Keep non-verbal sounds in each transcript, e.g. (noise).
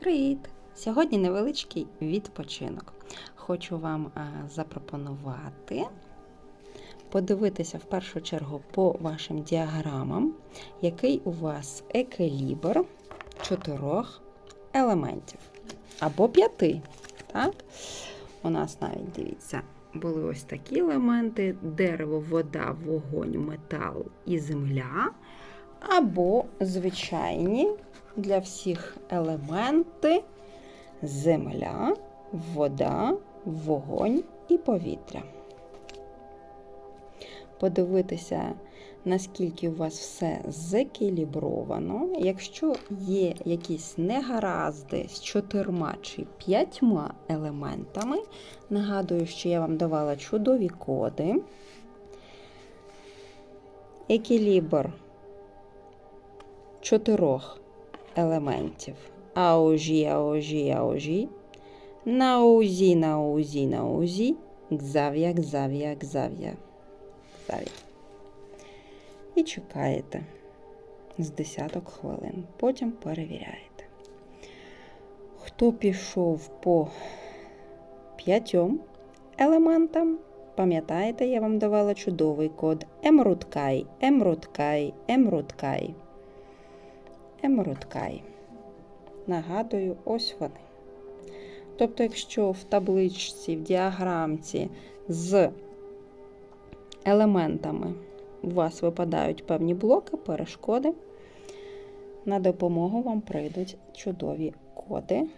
Привіт! Сьогодні невеличкий відпочинок. Хочу вам запропонувати подивитися в першу чергу по вашим діаграмам, який у вас еквілібр чотирьох елементів або п'яти. Так? У нас навіть дивіться, були ось такі елементи: дерево, вода, вогонь, метал і земля. Або звичайні для всіх елементи земля, вода, вогонь і повітря. Подивитися, наскільки у вас все закілібровано. Якщо є якісь негаразди з чотирма чи п'ятьма елементами, нагадую, що я вам давала чудові коди. Екілібр чотирьох елементів. Аожі, аожі, аожі. Наузі, наузі, наузі. Гзав'я, гзав'я, гзав'я. Гзав'я. І чекаєте з десяток хвилин. Потім перевіряєте. Хто пішов по п'ятьом елементам, пам'ятаєте, я вам давала чудовий код Емруткай, Емруткай, Емруткай. Емруткай. Нагадую, ось вони. Тобто, якщо в табличці, в діаграмці з елементами у вас випадають певні блоки, перешкоди, на допомогу вам прийдуть чудові коди.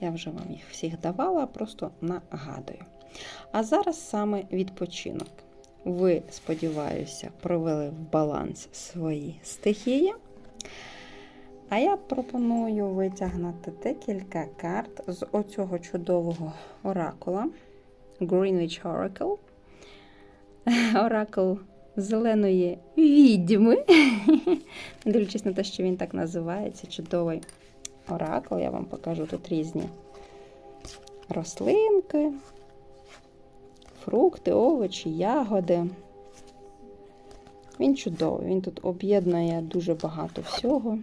Я вже вам їх всіх давала, просто нагадую. А зараз саме відпочинок. Ви, сподіваюся, привели в баланс свої стихії. А я пропоную витягнути декілька карт з оцього чудового оракула Greenwich Oracle. (laughs) Оракул зеленої відьми. (laughs) Дивлячись на те, що він так називається, чудовий оракул. Я вам покажу тут різні рослинки, фрукти, овочі, ягоди. Він чудовий, він тут об'єднує дуже багато всього.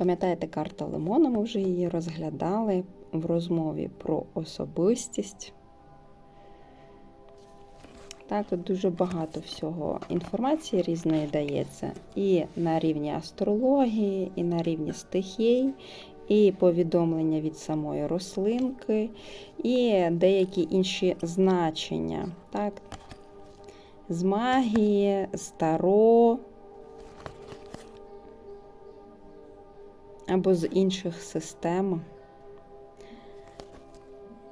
Пам'ятаєте, карта Лимона, ми вже її розглядали в розмові про особистість. Так, тут дуже багато всього інформації різної дається. І на рівні астрології, і на рівні стихій, і повідомлення від самої рослинки, і деякі інші значення. Так? З магії, з таро, або з інших систем.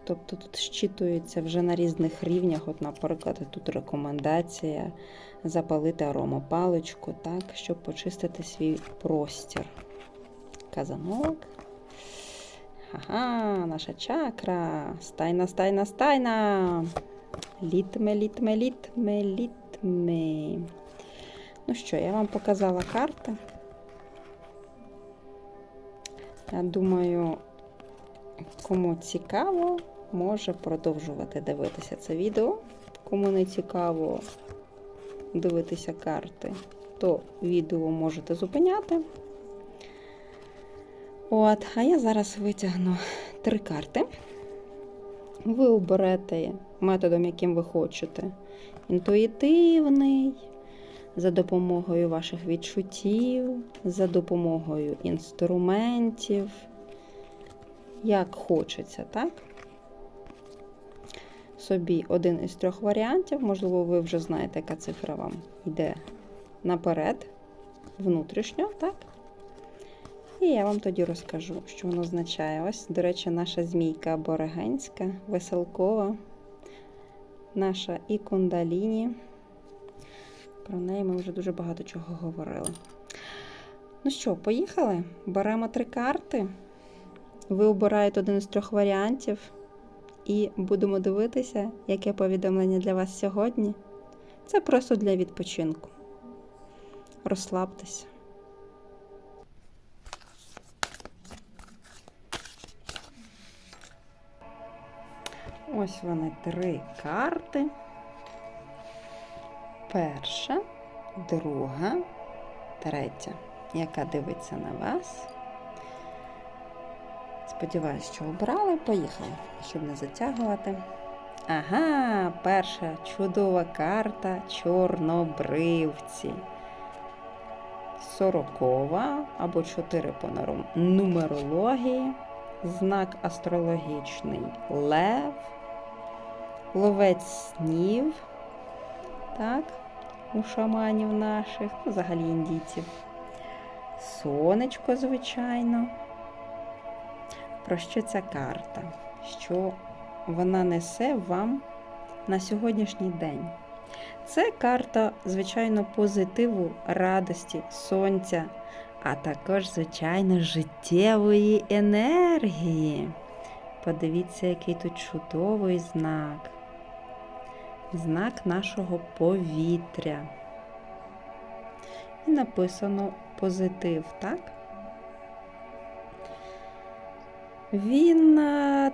Тобто тут щитується вже на різних рівнях. От, наприклад, тут рекомендація запалити аромапаличку, так, щоб почистити свій простір. Казанок. Ага, наша чакра. Стайна, стайна, стайна. Літме, літме, літме, літме. Ну що, я вам показала карти. Я думаю, кому цікаво, може продовжувати дивитися це відео. Кому не цікаво дивитися карти, то відео можете зупиняти. От, а я зараз витягну три карти. Ви оберете методом, яким ви хочете. Інтуїтивний, за допомогою ваших відчуттів, за допомогою інструментів, як хочеться, так? Собі один із трьох варіантів, можливо, ви вже знаєте, яка цифра вам йде наперед, внутрішньо, так? І я вам тоді розкажу, що воно означає. Ось, до речі, наша змійка борегенська, веселкова, наша і кундаліні. Про неї ми вже дуже багато чого говорили. Ну що, поїхали? Беремо три карти. Ви обираєте один із трьох варіантів. І будемо дивитися, яке повідомлення для вас сьогодні. Це просто для відпочинку. Розслабтеся. Ось вони три карти. Перша, друга, третя, яка дивиться на вас. Сподіваюсь, що обрали. Поїхали, щоб не затягувати. Ага, перша чудова карта чорнобривці. Сорокова або 4 по нумерології, знак астрологічний Лев, ловець снів, так, у шаманів наших, ну, взагалі індійців. Сонечко, звичайно. Про що ця карта? Що вона несе вам на сьогоднішній день? Це карта, звичайно, позитиву, радості, сонця, а також, звичайно, життєвої енергії. Подивіться, який тут чудовий знак. Знак нашого повітря. І написано позитив, так? Він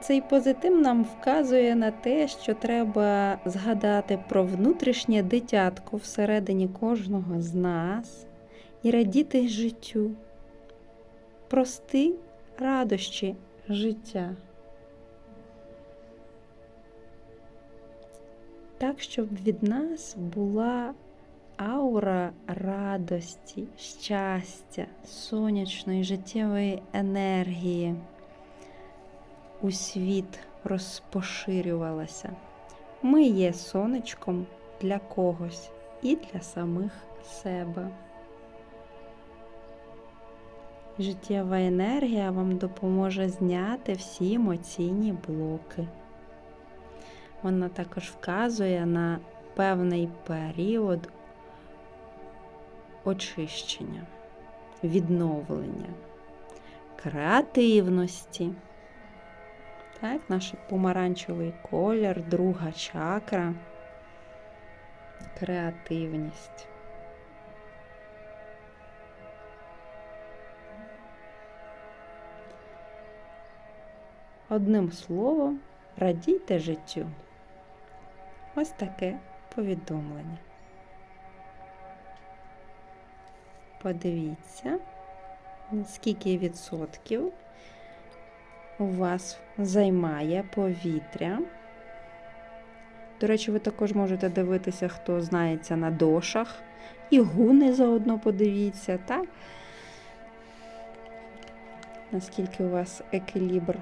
цей позитив нам вказує на те, що треба згадати про внутрішнє дитятко всередині кожного з нас і радіти життю. Прости радощі життя. Так, щоб від нас була аура радості, щастя, сонячної життєвої енергії у світ розпоширювалася. Ми є сонечком для когось і для самих себе. Життєва енергія вам допоможе зняти всі емоційні блоки. Вона також вказує на певний період очищення, відновлення, креативності. Так, наш помаранчевий колір, друга чакра, креативність. Одним словом, радійте життю. Ось таке повідомлення. Подивіться, скільки відсотків у вас займає повітря. До речі, ви також можете дивитися, хто знається на дошах. І гуни заодно подивіться, так? Наскільки у вас еквілібр.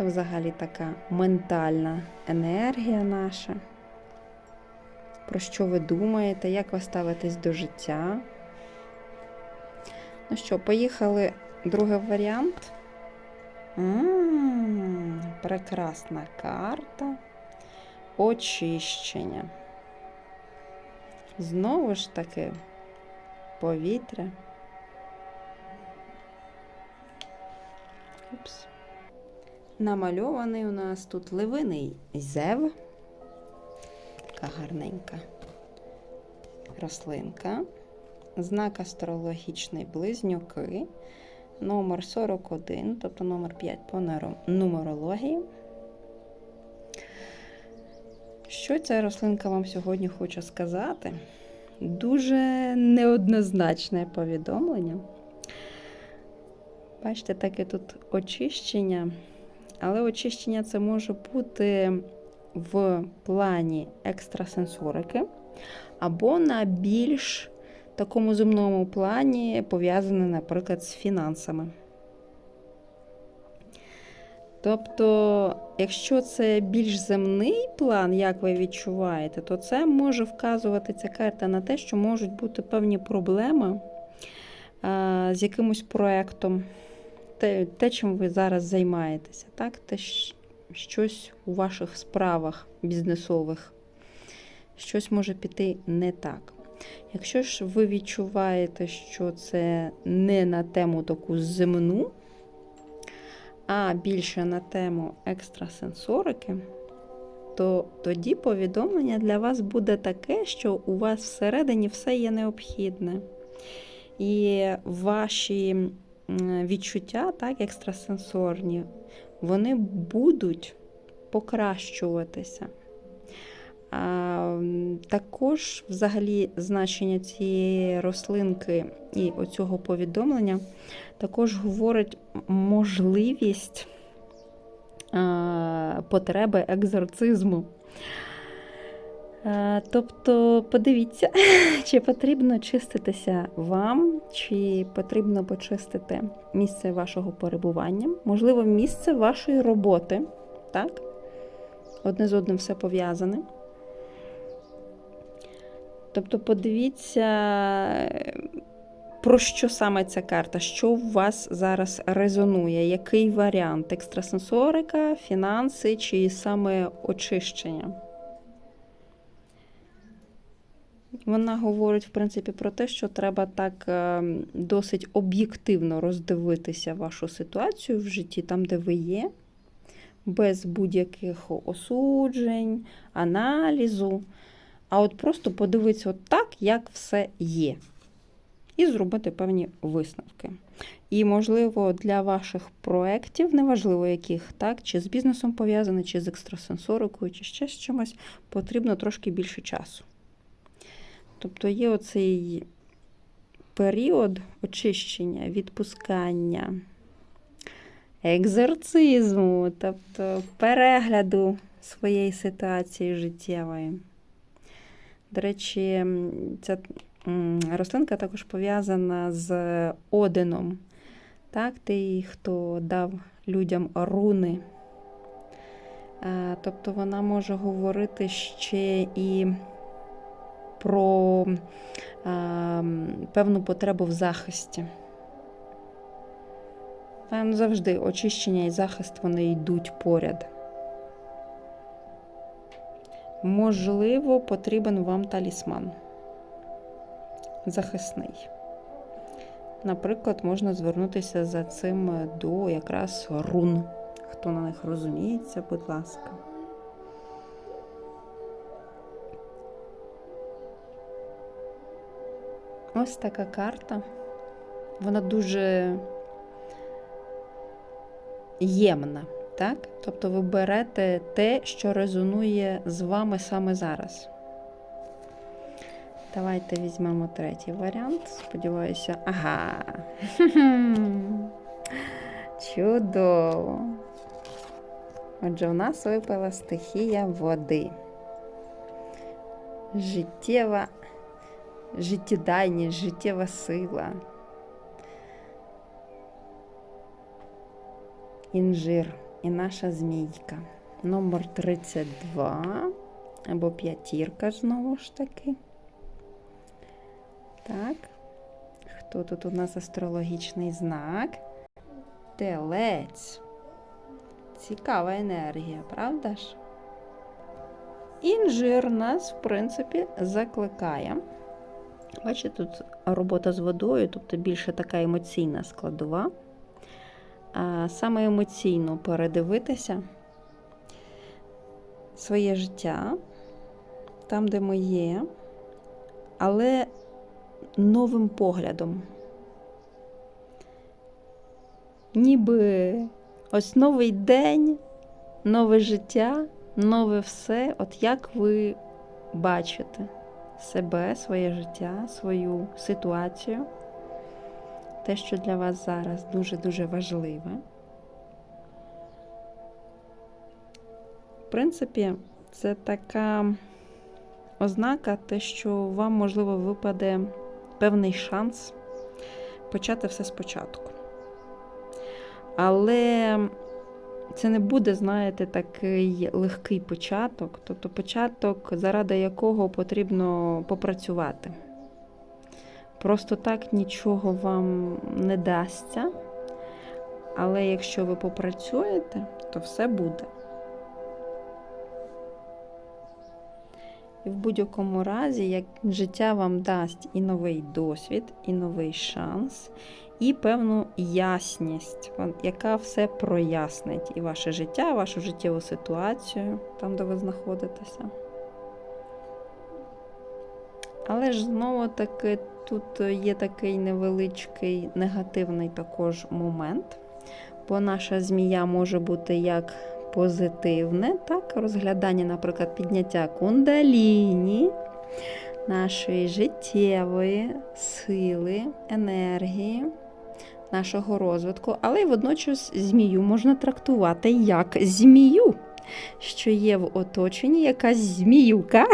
Це взагалі така ментальна енергія наша. Про що ви думаєте, як ви ставитесь до життя? Ну що, поїхали другий варіант. М-м, прекрасна карта. Очищення. Знову ж таки, повітря. Упс. Намальований у нас тут ливиний зев. Така гарненька рослинка. Знак астрологічний близнюки. Номер 41, тобто номер 5 по нумерології. Що ця рослинка вам сьогодні хоче сказати? Дуже неоднозначне повідомлення. Бачите, таке тут очищення. Але очищення це може бути в плані екстрасенсорики, або на більш такому земному плані пов'язане, наприклад, з фінансами. Тобто, якщо це більш земний план, як ви відчуваєте, то це може вказувати ця карта на те, що можуть бути певні проблеми з якимось проєктом, те, те, чим ви зараз займаєтеся, так? Те, щось у ваших справах бізнесових, щось може піти не так. Якщо ж ви відчуваєте, що це не на тему таку земну, а більше на тему екстрасенсорики, то тоді повідомлення для вас буде таке, що у вас всередині все є необхідне. І ваші відчуття, так, екстрасенсорні, вони будуть покращуватися. А, також, взагалі, значення цієї рослинки і оцього повідомлення також говорить можливість а, потреби екзорцизму. А, Тобто, подивіться, (laughs) чи потрібно чиститися вам, чи потрібно почистити місце вашого перебування, можливо, місце вашої роботи, так? Одне з одним все пов'язане. Тобто, подивіться, про що саме ця карта, що у вас зараз резонує, який варіант екстрасенсорика, фінанси чи саме очищення. Вона говорить, в принципі, про те, що треба так е, досить об'єктивно роздивитися вашу ситуацію в житті, там, де ви є, без будь-яких осуджень, аналізу. А от просто подивитися от так, як все є. І зробити певні висновки. І, можливо, для ваших проєктів, неважливо яких, так, чи з бізнесом пов'язане, чи з екстрасенсорикою, чи ще з чимось, потрібно трошки більше часу. Тобто є оцей період очищення, відпускання, екзорцизму, тобто перегляду своєї ситуації життєвої. До речі, ця рослинка також пов'язана з Одином. Так, той, хто дав людям руни. Е, Тобто вона може говорити ще і про е, певну потребу в захисті. Там завжди очищення і захист вони йдуть поряд. Можливо, потрібен вам талісман захисний. Наприклад, можна звернутися за цим до якраз рун. Хто на них розуміється, будь ласка. Ось така карта. Вона дуже ємна, так? Тобто ви берете те, що резонує з вами саме зараз. Давайте візьмемо третій варіант. Сподіваюся. Ага. (laughs) Чудово. Отже, у нас випала стихія води. Життєва, життєдайність, життєва сила. Інжир і наша змійка. Номер 32 або п'ятірка знову ж таки. Так. Хто тут у нас астрологічний знак? Телець. Цікава енергія, правда ж? Інжир нас, в принципі, закликає. Бачите, тут робота з водою, тобто більше така емоційна складова. Саме емоційно передивитися своє життя, там, де ми є, але новим поглядом. Ніби ось новий день, нове життя, нове все. От як ви бачите себе, своє життя, свою ситуацію, те, що для вас зараз дуже-дуже важливе. В принципі, це така ознака, те, що вам, можливо, випаде певний шанс почати все спочатку. Але це не буде, знаєте, такий легкий початок, тобто початок, заради якого потрібно попрацювати. Просто так нічого вам не дасться, але якщо ви попрацюєте, то все буде. І в будь-якому разі, як життя вам дасть і новий досвід, і новий шанс, і певну ясність, яка все прояснить і ваше життя, вашу життєву ситуацію, там, де ви знаходитеся. Але ж знову таки тут є такий невеличкий негативний також момент, бо наша змія може бути як позитивне, так, розглядання, наприклад, підняття кундаліні, нашої життєвої сили, енергії, нашого розвитку, але й водночас змію можна трактувати як змію, що є в оточенні якась зміюка,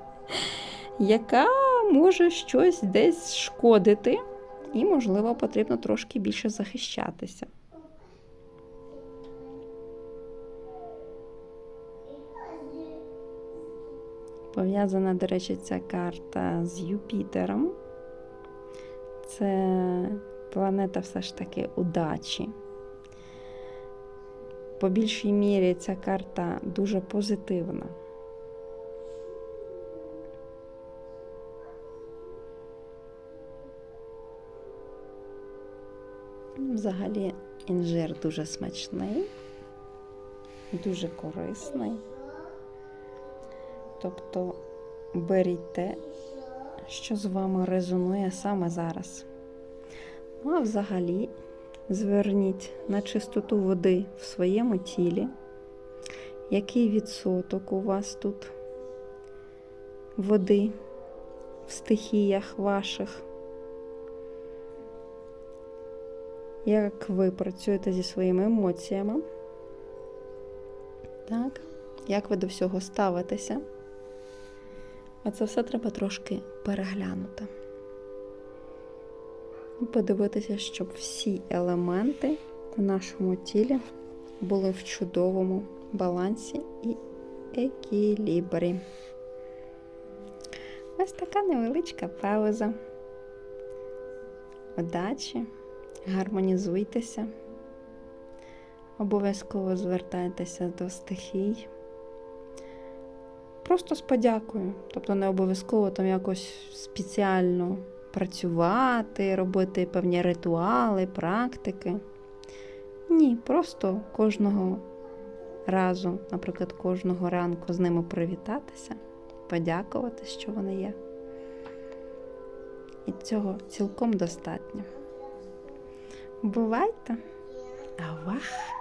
(laughs) яка може щось десь шкодити, і, можливо, потрібно трошки більше захищатися. Пов'язана, до речі, ця карта з Юпітером. Це планета все ж таки удачі. По більшій мірі ця карта дуже позитивна. Взагалі інжир дуже смачний, дуже корисний. Тобто беріть те, що з вами резонує саме зараз. Ну, а взагалі зверніть на чистоту води в своєму тілі, який відсоток у вас тут води в стихіях ваших. Як ви працюєте зі своїми емоціями? Так, як ви до всього ставитеся? А це все треба трошки переглянути. І подивитися, щоб всі елементи в нашому тілі були в чудовому балансі і екілібрі. Ось така невеличка пауза. Удачі, гармонізуйтеся, обов'язково звертайтеся до стихій. Просто з подякою. Тобто не обов'язково там якось спеціально працювати, робити певні ритуали, практики. Ні, просто кожного разу, наприклад, кожного ранку з ними привітатися, подякувати, що вони є. І цього цілком достатньо. Бувайте! Авах!